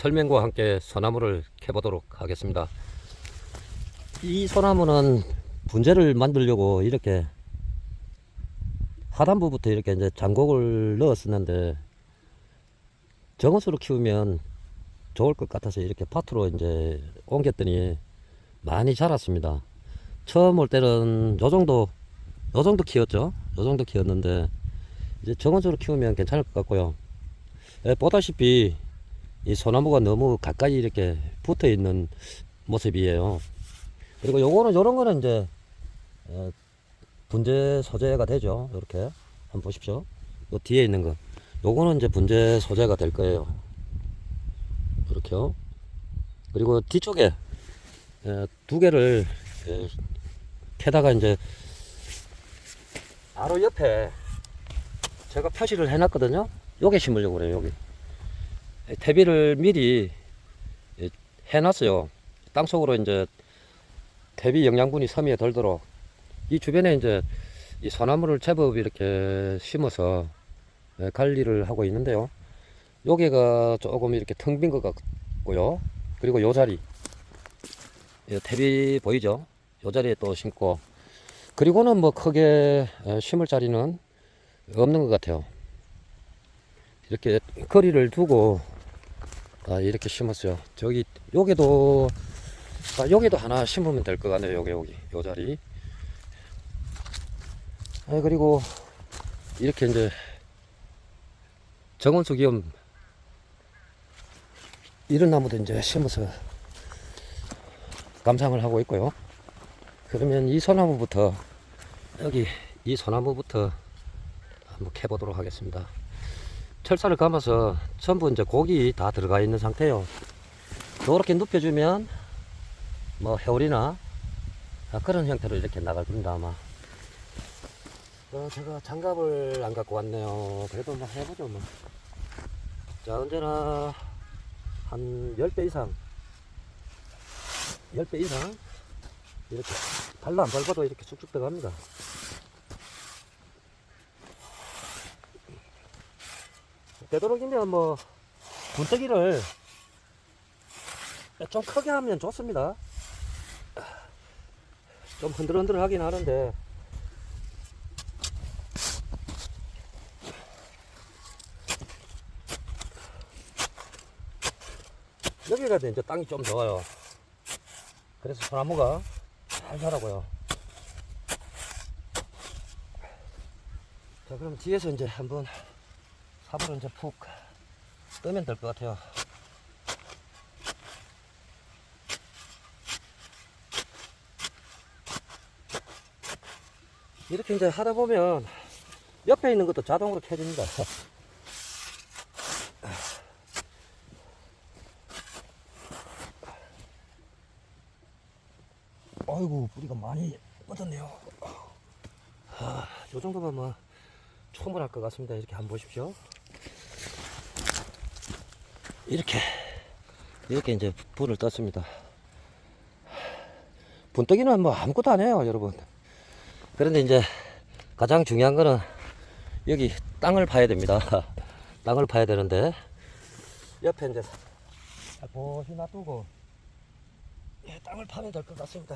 설명과 함께 소나무를 캐보도록 하겠습니다. 이 소나무는 분재를 만들려고 이렇게 하단부부터 이렇게 이제 장곡을 넣었었는데 정원수로 키우면 좋을 것 같아서 이렇게 밭으로 이제 옮겼더니 많이 자랐습니다. 처음 올 때는 요 정도, 요 정도 키웠죠. 요 정도 키웠는데 이제 정원수로 키우면 괜찮을 것 같고요. 예, 보다시피 이 소나무가 너무 가까이 이렇게 붙어 있는 모습이에요. 그리고 요거는 요런 거는 이제 어, 분재 소재가 되죠. 이렇게 한번 보십시오. 요 뒤에 있는 거. 요거는 이제 분재 소재가 될 거예요. 이렇게요. 그리고 뒤쪽에 에, 두 개를 에, 캐다가 이제 바로 옆에 제가 표시를 해놨거든요. 요게 심으려고 그래요. 여기 대비를 미리 예, 해놨어요. 땅 속으로 이제 대비 영양분이 섬유에 덜도록 이 주변에 이제 이 소나무를 제법 이렇게 심어서 예, 관리를 하고 있는데요. 여기가 조금 이렇게 텅 빈 것 같고요. 그리고 요 자리 예, 대비 보이죠? 요 자리에 또 심고 그리고는 뭐 크게 예, 심을 자리는 없는 것 같아요. 이렇게 거리를 두고 아, 이렇게 심었어요. 저기 여기도 아, 여기도 하나 심으면 될 것 같네요. 여기 여기 요 자리. 아, 그리고 이렇게 이제 정원수 기염 이런 나무도 이제 심어서 감상을 하고 있고요. 그러면 이 소나무부터 여기 이 소나무부터 한번 캐보도록 하겠습니다. 철사를 감아서 전부 이제 고기 다 들어가 있는 상태요. 이렇게 눕혀주면 뭐 해오리나 아, 그런 형태로 이렇게 나갈 겁니다 아마. 어, 제가 장갑을 안 갖고 왔네요. 그래도 뭐 해보죠 뭐. 자 언제나 한 10배 이상 10배 이상 이렇게 발로 안 밟아도 이렇게 쭉쭉 들어갑니다. 되도록이면 뭐 분뜨기를 좀 크게 하면 좋습니다. 좀 흔들흔들 하긴 하는데 여기가 이제 땅이 좀 좋아요. 그래서 소나무가 잘 자라고요. 자 그럼 뒤에서 이제 한번 삽으로 이제 푹 뜨면 될 것 같아요. 이렇게 이제 하다 보면 옆에 있는 것도 자동으로 켜집니다. 아이고 뿌리가 많이 뻗었네요. 아, 요 정도면 뭐 충분할 것 같습니다. 이렇게 한번 보십시오. 이렇게 이렇게 이제 불을 떴습니다. 분떡이는 뭐 아무것도 안 해요, 여러분. 그런데 이제 가장 중요한 거는 여기 땅을 파야 됩니다. 땅을 파야 되는데 옆에 이제 보시 놔두고 예, 땅을 파면 될 것 같습니다.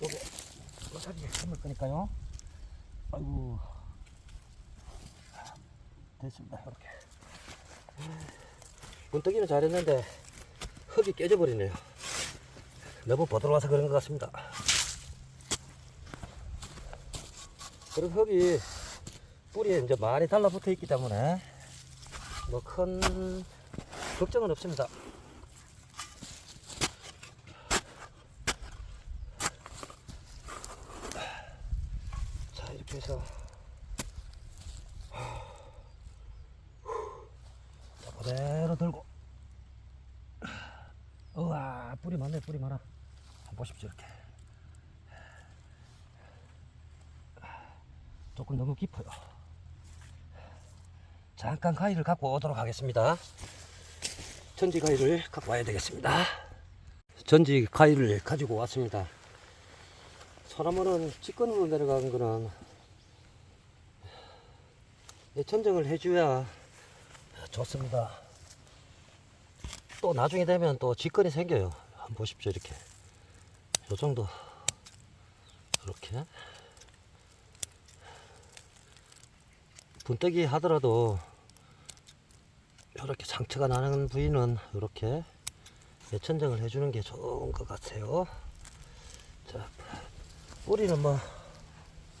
요 자리에 심을 거니까요. 아이고 됐습니다. 이렇게 분떡이는 잘했는데 흙이 깨져버리네요. 너무 보들어와서 그런 것 같습니다. 그리고 흙이 뿌리에 이제 많이 달라붙어 있기 때문에 뭐 큰 걱정은 없습니다. 자 이렇게 해서 자 그대로 들고. 우와 뿌리 많네 뿌리 많아. 한번 보십시오 이렇게. 조금 너무 깊어요. 잠깐 가위를 갖고 오도록 하겠습니다. 전지 가위를 갖고 와야 되겠습니다. 전지 가위를 가지고 왔습니다. 소나무는 직권으로 내려간 거는 천정을 해줘야 좋습니다. 또 나중에 되면 또 직권이 생겨요. 한번 보십시오, 이렇게. 요 정도. 이렇게. 분뜨기 하더라도 이렇게 상처가 나는 부위는 이렇게 예천정을 해주는 게 좋은 것 같아요. 자, 뿌리는 뭐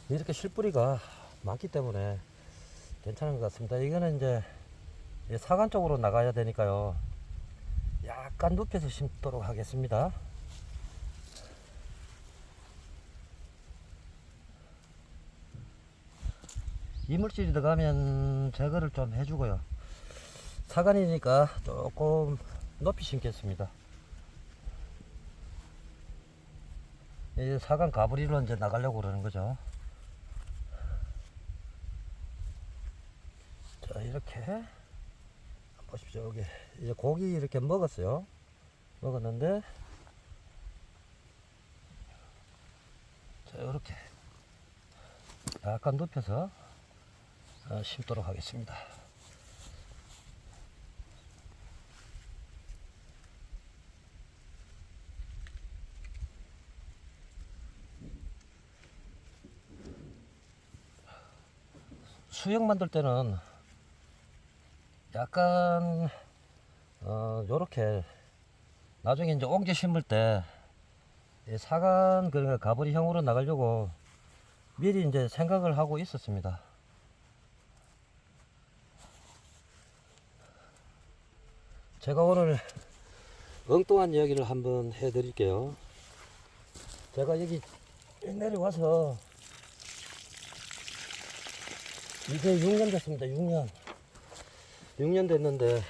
이렇게 실뿌리가 많기 때문에 괜찮은 것 같습니다. 이거는 이제 이 사간 쪽으로 나가야 되니까요. 약간 눕혀서 심도록 하겠습니다. 이물질이 들어가면 제거를 좀 해주고요. 사간이니까 조금 높이 심겠습니다. 이 사간 가브리로 이제 나가려고 그러는 거죠. 자, 이렇게 보십시오. 여기 이제 고기 이렇게 먹었어요. 먹었는데 자, 이렇게 약간 눕혀서 어, 심도록 하겠습니다. 수육 만들 때는 약간 어 요렇게 나중에 이제 옹지 심을 때이 사간 그 가브리형으로 나가려고 미리 이제 생각을 하고 있었습니다. 제가 오늘 엉뚱한 이야기를 한번 해 드릴게요. 제가 여기 내려와서 이제 6년 됐습니다. 6년. 6년 됐는데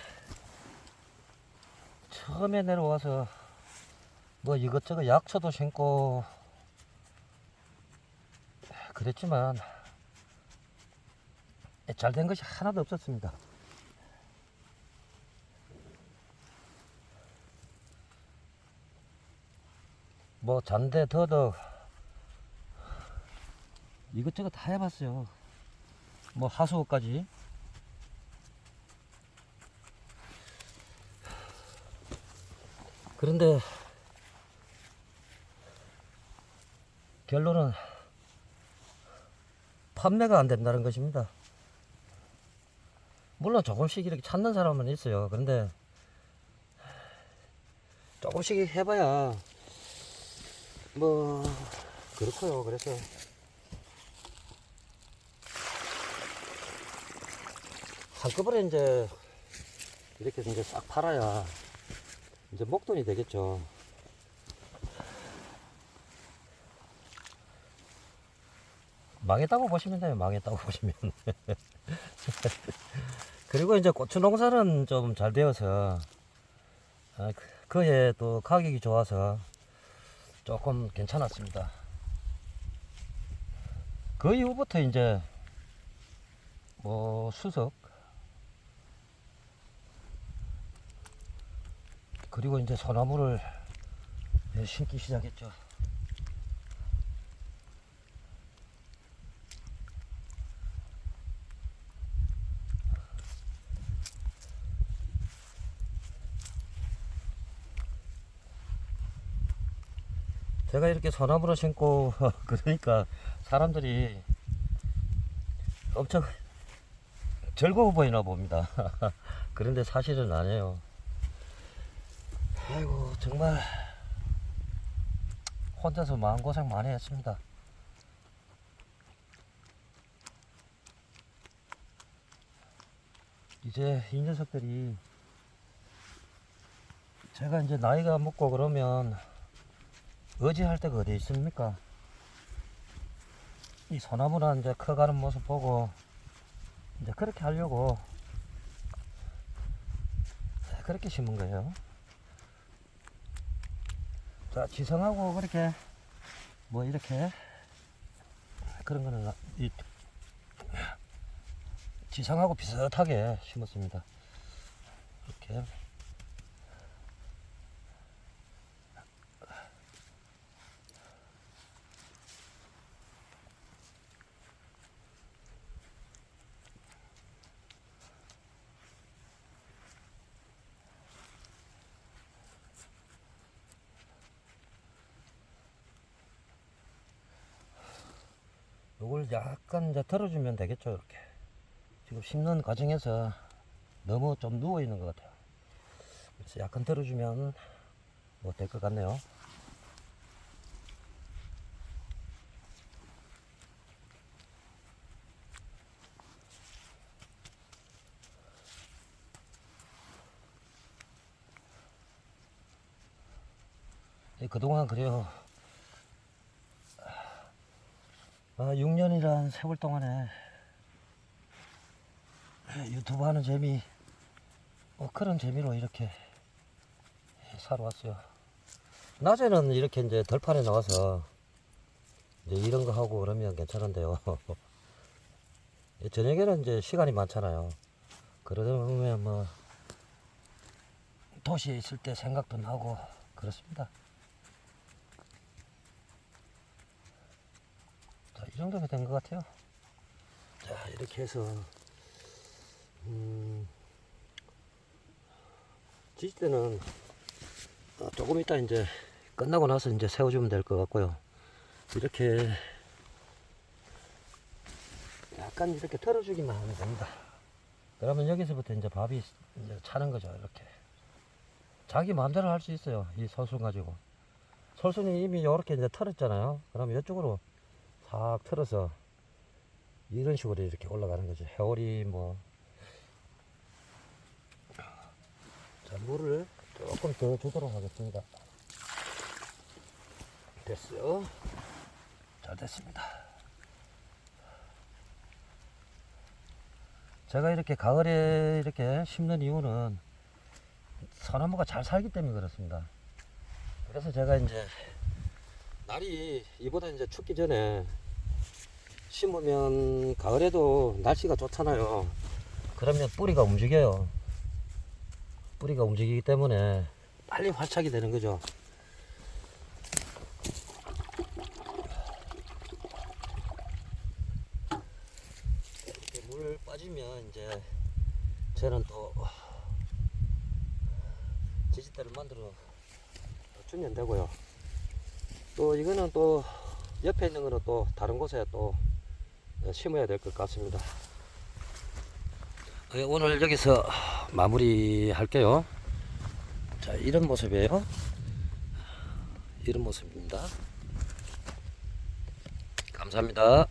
처음에 내려와서 뭐 이것저것 약초도 심고 그랬지만 잘 된 것이 하나도 없었습니다. 뭐 잔대 더덕 이것저것 다 해봤어요. 뭐 하수구까지 그런데 결론은 판매가 안 된다는 것입니다. 물론 조금씩 이렇게 찾는 사람은 있어요. 그런데 조금씩 해봐야 뭐 그렇고요. 그래서 한꺼번에 이제 이렇게 이제 싹 팔아야 이제 목돈이 되겠죠. 망했다고 보시면 돼요. 망했다고 보시면. 그리고 이제 고추 농사는 좀 잘 되어서 아, 그- 그해 또 가격이 좋아서 조금 괜찮았습니다. 그 이후부터 이제 뭐 수석 그리고 이제 소나무를 예, 심기 시작했죠. 제가 이렇게 소나무를 심고 그러니까 사람들이 엄청 즐거워 보이나 봅니다. 그런데 사실은 아니에요. 아이고 정말 혼자서 마음고생 많이 했습니다. 이제 이 녀석들이 제가 이제 나이가 먹고 그러면 의지할 데가 어디 있습니까? 이 소나무나 이제 커가는 모습 보고 이제 그렇게 하려고 그렇게 심은 거예요. 자, 지성하고 그렇게 뭐 이렇게 그런 거는 나- 이 지성하고 비슷하게 심었습니다. 이렇게 요걸 약간 이제 덜어주면 되겠죠 이렇게. 지금 심는 과정에서 너무 좀 누워 있는 것 같아요. 그래서 약간 덜어주면 뭐 될 것 같네요. 예, 그동안 그래요 아, 6년이란 세월 동안에 유튜브 하는 재미, 뭐 그런 재미로 이렇게 살아왔어요. 낮에는 이렇게 이제 덜판에 나와서 이제 이런 거 하고 그러면 괜찮은데요. 저녁에는 이제 시간이 많잖아요. 그러다 보면 뭐 도시에 있을 때 생각도 나고 그렇습니다. 자, 이 정도가 된것 같아요. 자, 이렇게 해서, 음, 지질 때는 어, 조금 이따 이제 끝나고 나서 이제 세워주면 될 것 같고요. 이렇게 약간 이렇게 털어주기만 하면 됩니다. 그러면 여기서부터 이제 밥이 이제 차는 거죠, 이렇게. 자기 마음대로 할 수 있어요, 이 솔순 가지고. 솔순이 이미 이렇게 이제 털었잖아요. 그러면 이쪽으로 싹 틀어서 이런 식으로 이렇게 올라가는 거죠. 해오리 뭐. 자, 물을 조금 더 주도록 하겠습니다. 됐어요. 잘 됐습니다. 제가 이렇게 가을에 이렇게 심는 이유는 소나무가 잘 살기 때문에 그렇습니다. 그래서 제가 이제 날이 이보다 이제 춥기 전에 심으면 가을에도 날씨가 좋잖아요. 그러면 뿌리가 움직여요. 뿌리가 움직이기 때문에 빨리 활착이 되는 거죠. 이렇게 물 빠지면 이제 저는 또 지지대를 만들어 주면 되고요. 또 이거는 또 옆에 있는 거는 또 다른 곳에 또 심어야 될 것 같습니다. 네, 오늘 여기서 마무리 할게요. 자, 이런 모습이에요. 이런 모습입니다. 감사합니다.